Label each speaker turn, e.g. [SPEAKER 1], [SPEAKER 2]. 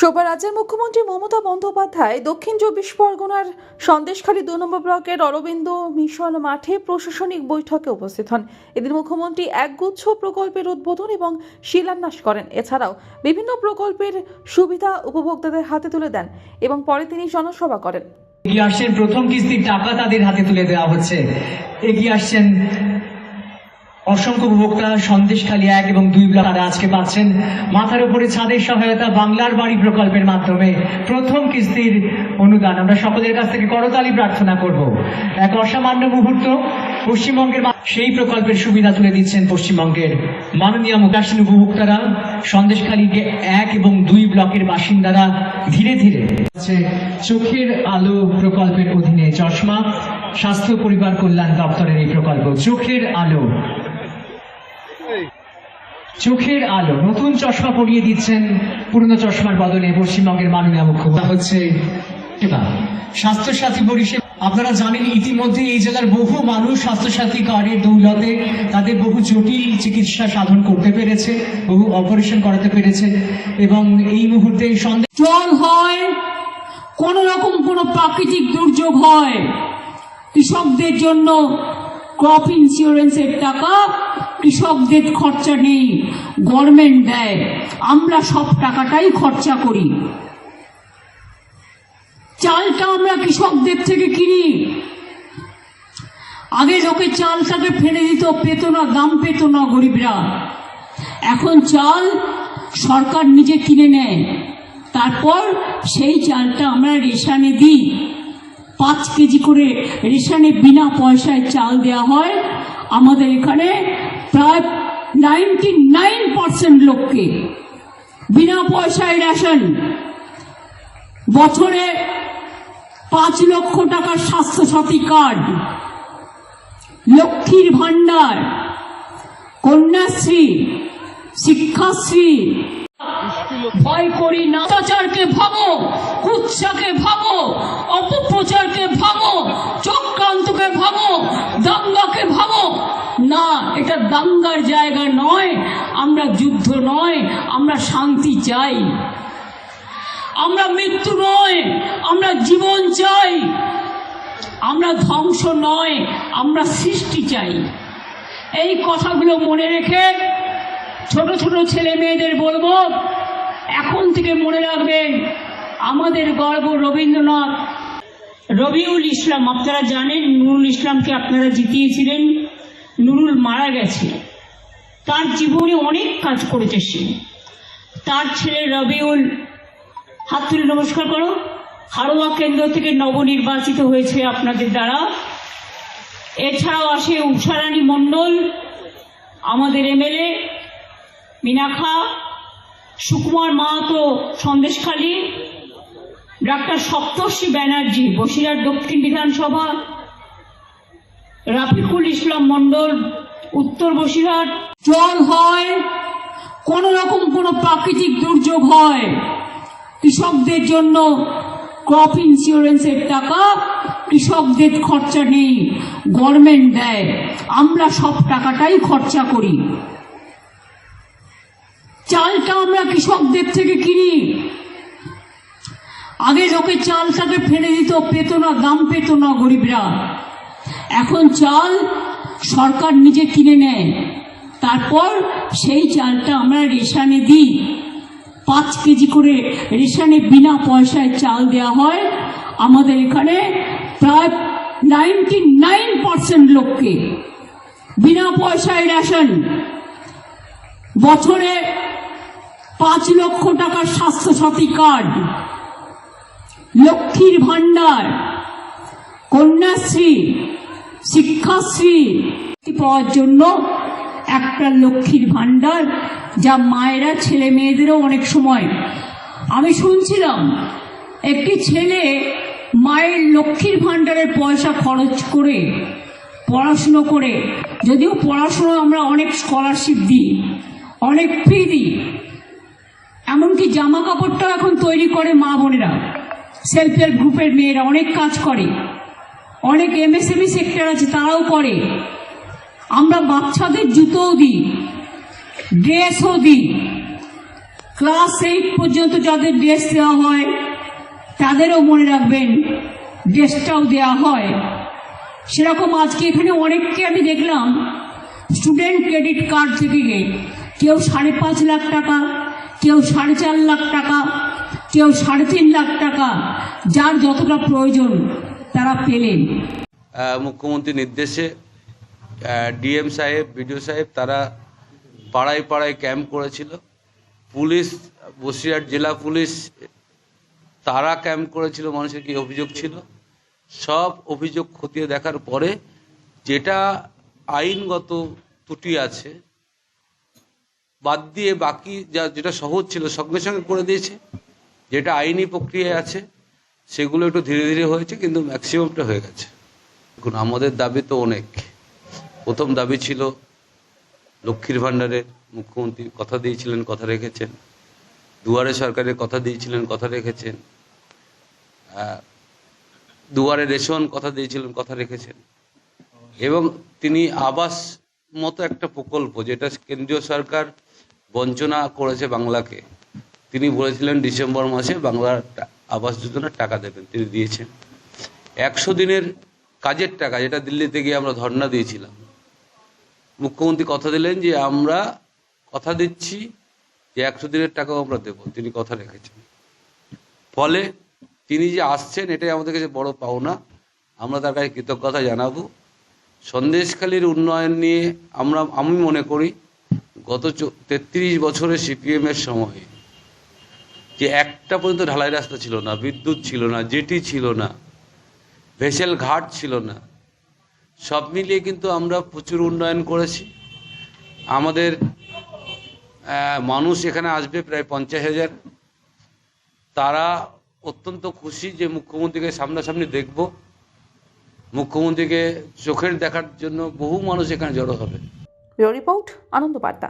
[SPEAKER 1] সোমবার রাজ্যের মুখ্যমন্ত্রী মমতা বন্দ্যোপাধ্যায় দক্ষিণ চব্বিশ পরগনার সন্দেশখালী দু নম্বর ব্লকের অরবিন্দ মিশন মাঠে প্রশাসনিক বৈঠকে উপস্থিত হন। এদিন মুখ্যমন্ত্রী একগুচ্ছ প্রকল্পের উদ্বোধন এবং শিলান্যাস করেন। এছাড়াও বিভিন্ন প্রকল্পের সুবিধা উপভোক্তাদের হাতে তুলে দেন এবং পরে তিনি জনসভা করেন।
[SPEAKER 2] এগিয়ে আসছেন, প্রথম কিস্তির টাকা তাদের হাতে তুলে দেওয়া হচ্ছে। এগিয়ে আসছেন অসংখ্য উপভোক্তা সন্দেশ সন্দেশখালী এক এবং দুই ব্লক তারা আজকে পাচ্ছেন মাথার উপরে ছাদের সহায়তা বাংলার বাড়ি প্রকল্পের মাধ্যমে প্রথম কিস্তির অনুদান। আমরা সকলের কাছ থেকে করতালি প্রার্থনা করব। এক অসামান্য মুহূর্ত, পশ্চিমবঙ্গের সেই প্রকল্পের সুবিধা তুলে দিচ্ছেন পশ্চিমবঙ্গের মাননীয় মুখাসীন উপভোক্তারা। সন্দেশখালী এক এবং দুই ব্লকের বাসিন্দারা ধীরে ধীরে চোখের আলো প্রকল্পের অধীনে চশমা, স্বাস্থ্য পরিবার কল্যাণ দপ্তরের এই প্রকল্প। চোখের আলো চোখের আলো নতুন চশমা পরিয়ে দিচ্ছেন পুরনো চশমার বদলে পশ্চিমবঙ্গের মাননীয় মুখ্যমন্ত্রী। হচ্ছে সেবা স্বাস্থ্যসাথী পরিষেবা। আপনারা জানেন ইতিমধ্যে এই জেলার বহু মানুষ স্বাস্থ্যসাথী কার্ডের দৌলতে তাদের বহু জটিল চিকিৎসা সাধন করতে পেরেছে বহু অপারেশন করাতে পেরেছে এবং এই মুহূর্তে সন্দেহ
[SPEAKER 3] জল হয় কোন রকম কোনো প্রাকৃতিক দুর্যোগ হয় কৃষকদের জন্য ক্রপ ইন্স্যুরেন্সের টাকা কৃষকদের খরচা নেই গভর্নমেন্ট দেয়। আমরা সব টাকাটাই খরচা করি। চালটা আমরা কৃষকদের থেকে কিনি। আগে লোকে চালটাকে ফেলে দিত, পেত না, দাম পেত না গরিবরা। এখন চাল সরকার নিজে কিনে নেয়। তারপর সেই চালটা আমরা রেশনে দিই। পাঁচ কেজি করে রেশনে বিনা পয়সায় চাল দেওয়া হয়। আমাদের এখানে প্রায় নাইনটি নাইন পার্সেন্ট লোককে বিনা পয়সায় রেশন, বছরে পাঁচ লক্ষ টাকার স্বাস্থ্যসাথী কার্ড, লক্ষ্মীর ভাণ্ডার, কন্যাশ্রী, শিক্ষাশ্রী। ভয় করি না। অত্যাচারকে ভাঙো কুৎসাকে ভাঙো অপপ্রচারকে ভাঙো চক্রান্তকে ভাঙো দাঙ্গাকে ভাঙো না, এটা দাঙ্গার জায়গা নয়। আমরা যুদ্ধ নয়, আমরা শান্তি চাই। আমরা মৃত্যু নয়, আমরা জীবন চাই। আমরা ধ্বংস নয়, আমরা সৃষ্টি চাই। এই কথাগুলো মনে রেখে ছোট ছোট ছেলে মেয়েদের বলব, এখন থেকে মনে রাখবেন, আমাদের গর্ব রবীন্দ্রনাথ। রবিউল ইসলাম, আপনারা জানেন নুরুল ইসলামকে আপনারা জিতিয়েছিলেন। নুরুল মারা গেছে। তার জীবনে অনেক কাজ করেছে সে। তার ছেলে রবিউল, হাত তুলে নমস্কার করো। হারোয়া কেন্দ্র থেকে নবনির্বাচিত হয়েছে আপনাদের দ্বারা। এছাড়াও আসে উষারানী মণ্ডল, আমাদের এমএলএ মিনাখা সুকুমার মাহাতো, সন্দেশখালী, ডাক্তার সপ্তর্ষি ব্যানার্জি, বসিরহাট দক্ষিণ বিধানসভা রাফিকুল ইসলাম মণ্ডল উত্তর বসিরহাট। জল হয়, কোন রকম কোনো প্রাকৃতিক দুর্যোগ হয়, কৃষকদের জন্য ক্রপ ইন্স্যুরেন্সের টাকা, কৃষকদের খরচা নেই, গভর্নমেন্ট দেয়, আমরা সব টাকাটাই খরচা করি। চালটা আমরা কৃষকদের থেকে কিনি। আগে লোকে চালটাকে ফেলে দিত, পেত না, দাম পেত না গরিবরা। এখন চাল সরকার নিজে কিনে নেয়। তারপর সেই চালটা আমরা রেশানে দিই। পাঁচ কেজি করে রেশানে বিনা পয়সায় চাল দেওয়া হয়। আমাদের এখানে প্রায় নাইনটি নাইন পার্সেন্ট লোককে বিনা পয়সায় রেশন। বছরে পাঁচ লক্ষ টাকার স্বাস্থ্যসাথী কার্ড, লক্ষ্মীর ভাণ্ডার, কন্যাশ্রী শিক্ষাশ্রী পাওয়ার জন্য একটা লক্ষ্মীর ভাণ্ডার যা মায়েরা, ছেলে মেয়েদেরও অনেক সময়। আমি শুনছিলাম, একটি ছেলে মায়ের লক্ষ্মীর ভাণ্ডারের পয়সা খরচ করে পড়াশুনো করে। যদিও পড়াশুনো আমরা অনেক স্কলারশিপ দিই, অনেক ফ্রি দিই, এমনকি জামা কাপড়টাও এখন তৈরি করে মা বোনেরা। সেলফ হেল্প গ্রুপের মেয়েরা অনেক কাজ করে। অনেক এমএসএমই সেক্টর আছে, তারাও করে। আমরা বাচ্চাদের জুতোও দিই, ড্রেসও দিই। ক্লাস এইট পর্যন্ত যাদের ড্রেস দেওয়া হয়, তাদেরও মনে রাখবেন, ড্রেসটাও দেওয়া হয়। সেরকম আজকে এখানে অনেককে আমি দেখলাম, স্টুডেন্ট ক্রেডিট কার্ড থেকে কেউ সাড়ে পাঁচ লাখ টাকা, কেউ সাড়ে চার লাখ টাকা, কেউ সাড়ে তিন লাখ টাকা, যার যতটা প্রয়োজন। তারা পেলেন
[SPEAKER 4] আহ, মুখ্যমন্ত্রীর নির্দেশে ডিএম সাহেব বিডিও সাহেব তারা পাড়ায় পাড়ায় ক্যাম্প করেছিল। পুলিশ বসিরহাট জেলা পুলিশ তারা ক্যাম্প করেছিল মানুষের কি অভিযোগ ছিল? সব অভিযোগ খতিয়ে দেখার পরে যেটা আইনগত ত্রুটি আছে বাদ দিয়ে বাকি যা যেটা সহজ ছিল সঙ্গে সঙ্গে করে দিয়েছে যেটা আইনি প্রক্রিয়ায় আছে সেগুলো একটু ধীরে ধীরে হয়েছে, কিন্তু ম্যাক্সিমামটা হয়ে গেছে। দেখুন, আমাদের দাবি তো অনেক। প্রথম দাবি ছিল লক্ষ্মীর ভাণ্ডারের মুখ্যমন্ত্রী কথা দিয়েছিলেন, কথা রেখেছেন। দুয়ারে সরকারের কথা দিয়েছিলেন, কথা রেখেছেন। দুয়ারে রেশন কথা দিয়েছিলেন, কথা রেখেছেন। এবং তিনি আবাস মতো একটা প্রকল্প, যেটা কেন্দ্রীয় সরকার বঞ্চনা করেছে বাংলাকে, তিনি বলেছিলেন ডিসেম্বর মাসে বাংলার আবাস যোজনার টাকা দেবেন, তিনি দিয়েছেন। একশো দিনের কাজের টাকা, যেটা দিল্লিতে গিয়ে আমরা ধর্ণা দিয়েছিলাম। মুখ্যমন্ত্রী কথা দিলেন যে, আমরা কথা দিচ্ছি যে, একশো দিনের টাকাও আমরা দেবো, তিনি কথা রেখেছেন। ফলে তিনি যে আসছেন, এটাই আমাদের কাছে বড় পাওনা। আমরা তার কাছে কৃতজ্ঞতা জানাব। সন্দেশখালীর উন্নয়ন নিয়ে আমরা, আমি মনে করি, গত তেত্রিশ বছরের সিপিএম এর সময়ে যে একটা পর্যন্ত ঢালাই রাস্তা ছিল না, বিদ্যুৎ ছিল না, জেটি ছিল না, ভেসেল ঘাট ছিল না, সব মিলিয়ে কিন্তু আমরা প্রচুর উন্নয়ন করেছি। আমাদের মানুষ এখানে আসবে প্রায় পঞ্চাশ হাজার। তারা অত্যন্ত খুশি যে মুখ্যমন্ত্রীকে সামনাসামনি দেখব। মুখ্যমন্ত্রীকে চোখের দেখার জন্য বহু মানুষ এখানে জড়ো হবে।
[SPEAKER 1] রিপোর্ট আনন্দ বার্তা